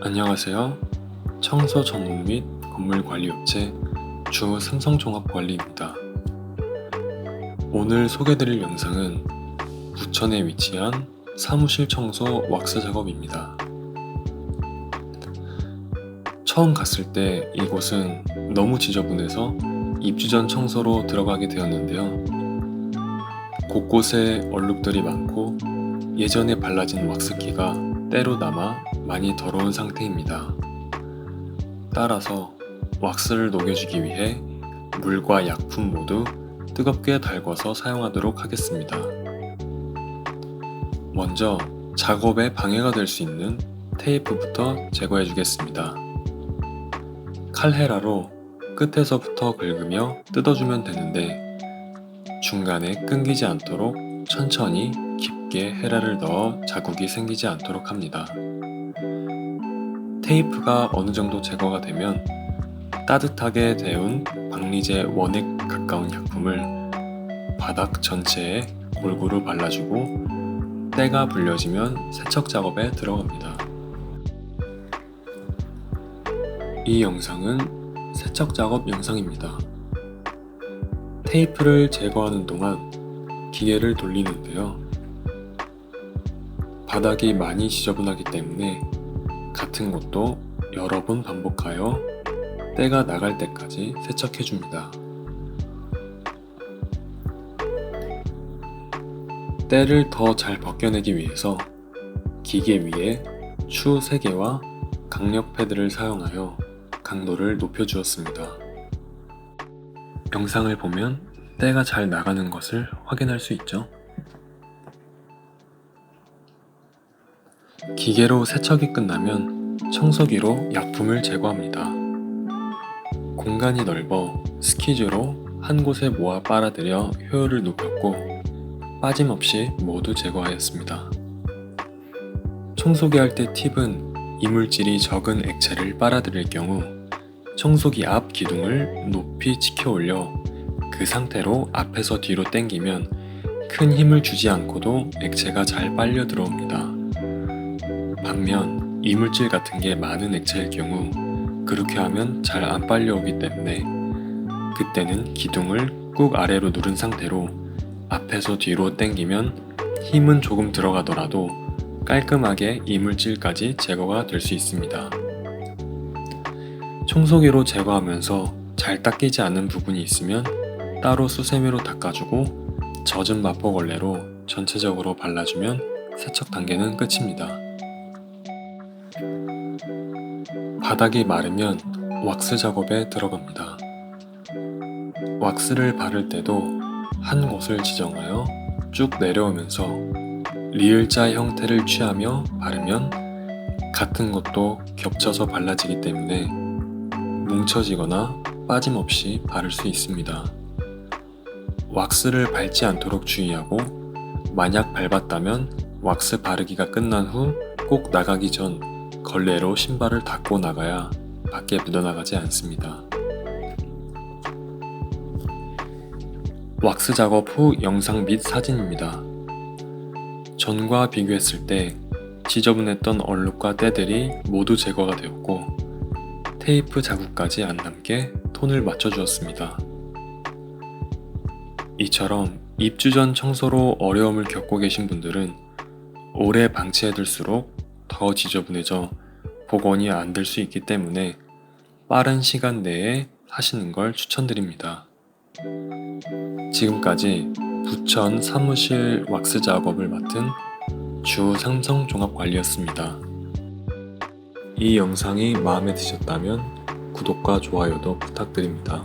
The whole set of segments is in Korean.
안녕하세요. 청소 전문 및 건물 관리 업체 주 삼성종합관리입니다. 오늘 소개드릴 영상은 부천에 위치한 사무실 청소 왁스 작업입니다. 처음 갔을 때 이곳은 너무 지저분해서 입주 전 청소로 들어가게 되었는데요. 곳곳에 얼룩들이 많고 예전에 발라진 왁스기가 때로 남아 많이 더러운 상태입니다. 따라서 왁스를 녹여주기 위해 물과 약품 모두 뜨겁게 달궈서 사용하도록 하겠습니다. 먼저 작업에 방해가 될 수 있는 테이프부터 제거해 주겠습니다. 칼헤라로 끝에서부터 긁으며 뜯어주면 되는데 중간에 끊기지 않도록 천천히 깊 게 헤라를 넣어 자국이 생기지 않도록 합니다. 테이프가 어느 정도 제거가 되면 따뜻하게 데운 박리제 원액 가까운 약품을 바닥 전체에 골고루 발라주고 때가 불려지면 세척 작업에 들어갑니다. 이 영상은 세척 작업 영상입니다. 테이프를 제거하는 동안 기계를 돌리는데요. 바닥이 많이 지저분하기 때문에 같은 곳도 여러 번 반복하여 때가 나갈 때까지 세척해 줍니다. 때를 더 잘 벗겨내기 위해서 기계 위에 추 3개와 강력 패드를 사용하여 강도를 높여 주었습니다. 영상을 보면 때가 잘 나가는 것을 확인할 수 있죠. 기계로 세척이 끝나면 청소기로 약품을 제거합니다. 공간이 넓어 스키즈로 한 곳에 모아 빨아들여 효율을 높였고 빠짐없이 모두 제거하였습니다. 청소기 할 때 팁은 이물질이 적은 액체를 빨아들일 경우 청소기 앞 기둥을 높이 치켜 올려 그 상태로 앞에서 뒤로 당기면 큰 힘을 주지 않고도 액체가 잘 빨려 들어옵니다. 반면 이물질 같은 게 많은 액체일 경우 그렇게 하면 잘 안 빨려오기 때문에 그때는 기둥을 꾹 아래로 누른 상태로 앞에서 뒤로 당기면 힘은 조금 들어가더라도 깔끔하게 이물질까지 제거가 될 수 있습니다. 청소기로 제거하면서 잘 닦이지 않는 부분이 있으면 따로 수세미로 닦아주고 젖은 마포걸레로 전체적으로 발라주면 세척 단계는 끝입니다. 바닥이 마르면 왁스 작업에 들어갑니다. 왁스를 바를 때도 한 곳을 지정하여 쭉 내려오면서 리을자 형태를 취하며 바르면 같은 것도 겹쳐서 발라지기 때문에 뭉쳐지거나 빠짐없이 바를 수 있습니다. 왁스를 밟지 않도록 주의하고 만약 밟았다면 왁스 바르기가 끝난 후 꼭 나가기 전 걸레로 신발을 닦고 나가야 밖에 묻어나가지 않습니다. 왁스 작업 후 영상 및 사진입니다. 전과 비교했을 때 지저분했던 얼룩과 때들이 모두 제거가 되었고 테이프 자국까지 안 남게 톤을 맞춰주었습니다. 이처럼 입주 전 청소로 어려움을 겪고 계신 분들은 오래 방치해둘수록 더 지저분해져 복원이 안 될 수 있기 때문에 빠른 시간 내에 하시는 걸 추천드립니다. 지금까지 부천 사무실 왁스 작업을 맡은 주 삼성 종합관리였습니다. 이 영상이 마음에 드셨다면 구독과 좋아요도 부탁드립니다.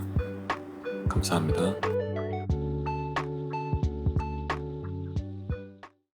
감사합니다.